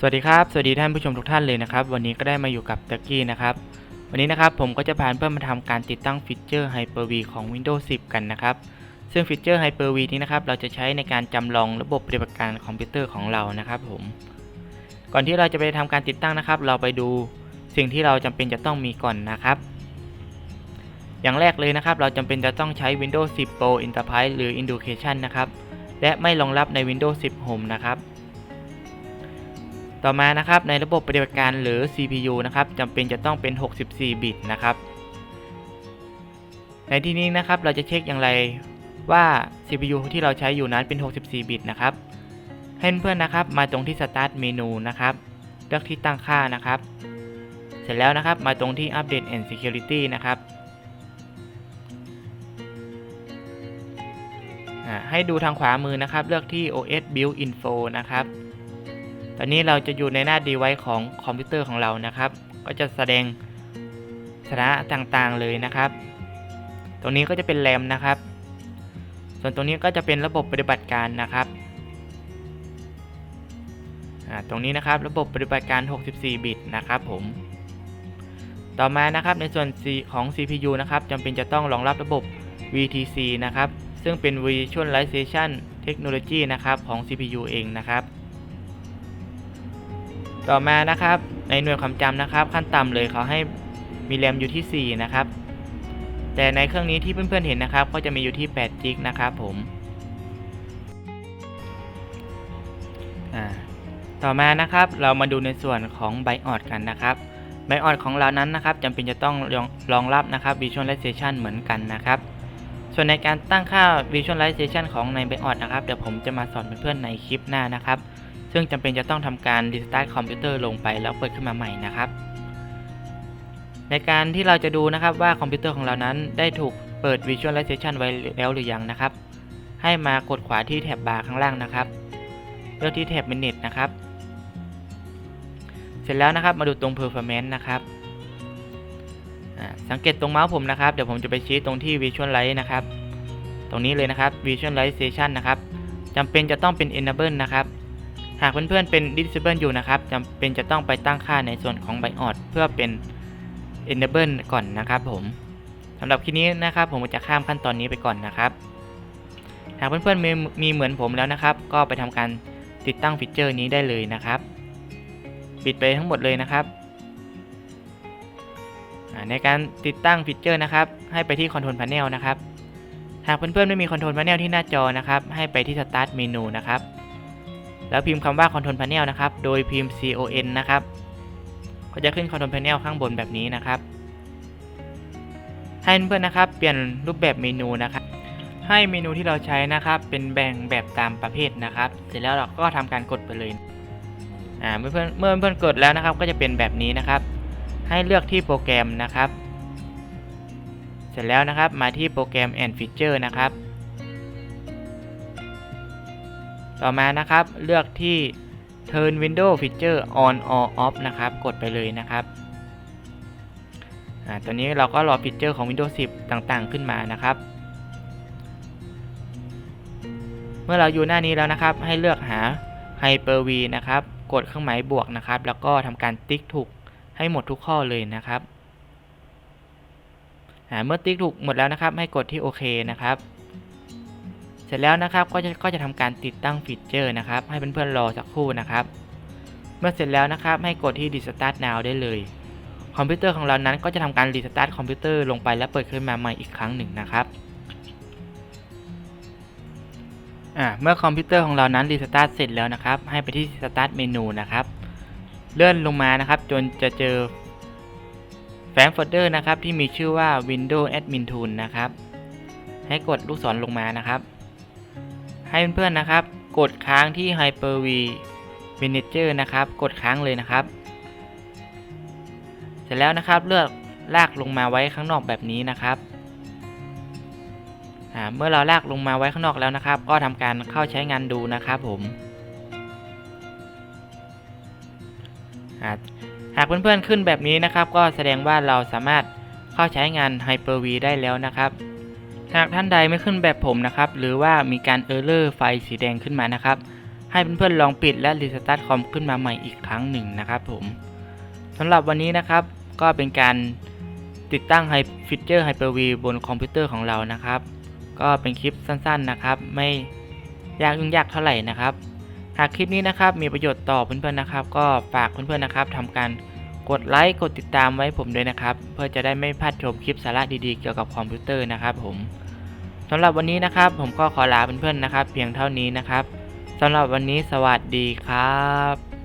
สวัสดีครับ สวัสดีท่านผู้ชมทุกท่านเลยนะครับ วันนี้ก็ได้มาอยู่กับตะกี้นะครับ วันนี้นะครับผมก็จะพาเพื่อนมาทำการติดตั้งฟีเจอร์ Hyper-V ของ Windows 10 กันนะครับ ซึ่งฟีเจอร์ Hyper-V นี้นะครับ เราจะใช้ในการจำลองระบบปฏิบัติการคอมพิวเตอร์ของเรานะครับผม ก่อนที่เราจะไปทำการติดตั้งนะครับ เราไปดูสิ่งที่เราจำเป็นจะต้องมีก่อนนะครับ อย่างแรกเลยนะครับ เราจำเป็นจะต้องใช้ Windows 10 Pro Enterprise หรือ Education นะครับ และไม่รองรับใน Windows 10 Home นะครับ ต่อมานะครับในระบบปฏิบัติการหรือ CPU นะครับจำเป็นจะต้องเป็น 64 บิตนะครับ ในที่นี้นะครับเราจะเช็คอย่างไรว่า CPU ที่เราใช้อยู่นั้นเป็น 64 บิตนะครับ ให้เพื่อนๆนะครับมาตรงที่ Start เมนูนะครับ เลือกที่ตั้งค่านะครับ เสร็จแล้วนะครับมาตรงที่ Update and Security นะครับให้ดูทางขวามือนะครับ เลือกที่ OS Build Info นะครับ ตอนนี้เราจะอยู่ในหน้า device ของคอมพิวเตอร์ของเรานะครับ ก็จะแสดงสถานะต่างๆเลยนะครับ ตรงนี้ก็จะเป็นแรมนะครับ ส่วนตรงนี้ก็จะเป็นระบบปฏิบัติการนะครับตรงนี้นะครับระบบปฏิบัติการ 64 บิตนะครับผม ต่อมานะครับในส่วนของ CPU นะครับจำเป็นจะต้องรองรับระบบ VTC นะครับ ซึ่งเป็น Visualization Technology นะครับของ CPU เองนะครับ ต่อมานะครับ ในหน่วยความจำนะครับ ขั้นต่ำเลยเขาให้มีแรมอยู่ที่ 4 นะครับ แต่ในเครื่องนี้ที่เพื่อนๆเห็นนะครับ ก็จะมีอยู่ที่8จิกนะครับผมต่อมานะครับเรามาดูในส่วนของ BIOS กันนะครับ BIOS ของเรานั้นนะครับจำเป็นจะต้องรองรองรับนะครับ Visualization เหมือนกันนะครับ ส่วนในการตั้งค่า Visualization ของใน BIOS นะครับเดี๋ยวผมจะมาสอนเพื่อนๆในคลิปหน้านะครับ ซึ่งจำเป็นจะต้องทำการ restart คอมพิวเตอร์ลงไปแล้วเปิดขึ้นมาใหม่นะครับ ในการที่เราจะดูนะครับว่าคอมพิวเตอร์ของเรานั้นได้ถูกเปิด Visualization ไว้แล้วหรือยังนะครับ ให้มากดขวาที่แถบบาร์ข้างล่างนะครับเลือกที่แถบ Manage นะครับ เสร็จแล้วนะครับมาดูตรง Performance นะครับสังเกตตรงเมาส์ผมนะครับ เดี๋ยวผมจะไปชี้ตรงที่ Visualize นะครับ ตรงนี้เลยนะครับ Visualization นะครับจำเป็นจะต้องเป็น Enable นะครับ หากเพื่อนๆเป็น Disable อยู่นะครับจำเป็นจะต้องไปตั้งค่าในส่วนของ BIOS เพื่อเป็น Enable ก่อนนะครับผมสำหรับคลิปนี้นะครับผมจะข้ามขั้นตอนนี้ไปก่อนนะครับ หากเพื่อนๆมีมีเหมือนผมแล้วนะครับ ก็ไปทำการติดตั้งฟีเจอร์นี้ได้เลยนะครับ ปิดไปทั้งหมดเลยนะครับ ในการติดตั้งฟีเจอร์นะครับ ให้ไปที่ Control Panel นะครับ หากเพื่อนๆไม่มี Control Panel ที่หน้าจอนะครับ ให้ไปที่ Start Menu นะครับ แล้วพิมพ์คำว่า Control Panel นะครับ โดยพิมพ์ con นะครับ ก็จะขึ้น Control Panel ข้างบนแบบนี้นะครับ ให้เพื่อนๆนะครับ เปลี่ยนรูปแบบเมนูนะครับ ให้เมนูที่เราใช้นะครับ เป็นแบ่งแบบตามประเภทนะครับ เสร็จแล้วเราก็ทำการกดไปเลย อ่า เมื่อเพื่อนเมื่อเพื่อนๆกดแล้วนะครับ ก็จะเป็นแบบนี้นะครับ ให้เลือกที่โปรแกรมนะครับ เสร็จแล้วนะครับ มาที่โปรแกรม and feature นะครับ ต่อมานะครับ เลือกที่ turn window feature on or off นะครับ กดไปเลยนะครับอ่าตอนนี้เราก็รอฟีเจอร์ของ Windows 10 ต่างๆ ขึ้นมานะครับ เมื่อเราอยู่หน้านี้แล้วนะครับ ให้เลือกหา Hyper-V นะครับ กดเครื่องหมายบวกนะครับ แล้วก็ทำการติ๊กถูกให้หมดทุกข้อเลยนะครับอ่าเมื่อติ๊กถูกหมดแล้วนะครับ ให้กดที่โอเคนะครับ เสร็จแล้วนะครับก็จะก็จะทำการติดตั้งฟีเจอร์นะครับ ให้เพื่อนๆรอสักครู่นะครับ เมื่อเสร็จแล้วนะครับให้กดที่ Restart Now ได้เลย คอมพิวเตอร์ของเรานั้นก็จะทำการ Restart คอมพิวเตอร์ลงไปและเปิดขึ้นมาใหม่อีกครั้งหนึ่งนะครับเมื่อคอมพิวเตอร์ของเรานั้น Restart เสร็จแล้วนะครับ ให้ไปที่ Start เมนูนะครับ เลื่อนลงมานะครับ จนจะเจอแฟ้มโฟลเดอร์นะครับ ที่มีชื่อว่า Windows Admin Tool นะครับ ให้กดลูกศรลงมานะครับ ให้เพื่อนๆนะครับ กดค้างที่ Hyper-V Manager นะครับ กดค้างเลยนะครับ เสร็จแล้วนะครับเลือกลากลงมาไว้ข้างนอกแบบนี้นะครับเมื่อเราลากลงมาไว้ข้างนอกแล้วนะครับ ก็ทำการเข้าใช้งานดูนะครับผมหากเพื่อนๆขึ้นแบบนี้นะครับ ก็แสดงว่าเราสามารถเข้าใช้งาน Hyper-V ได้แล้วนะครับ หากท่านใดไม่ขึ้นแบบผมนะครับ หรือว่ามีการเออร์เลอร์ไฟสีแดงขึ้นมานะครับ ให้เพื่อนๆลองปิดและรีสตาร์ทคอมขึ้นมาใหม่อีกครั้งหนึ่งนะครับผมสำหรับวันนี้นะครับก็เป็นการติดตั้งไฮฟีเจอร์ Hyper-V บนคอมพิวเตอร์ของเรานะครับ ก็เป็นคลิปสั้นๆนะครับ ไม่ยากยุ่งยากเท่าไหร่นะครับ หากคลิปนี้นะครับมีประโยชน์ต่อเพื่อนๆนะครับ ก็ฝากเพื่อนๆนะครับทำการกดไลค์กดติดตามไว้ผมด้วยนะครับ เพื่อจะได้ไม่พลาดชมคลิปสาระดีๆเกี่ยวกับคอมพิวเตอร์นะครับผม สำหรับวันนี้นะครับ ผมก็ขอลาเพื่อนๆนะครับ เพียงเท่านี้นะครับสำหรับวันนี้สวัสดีครับ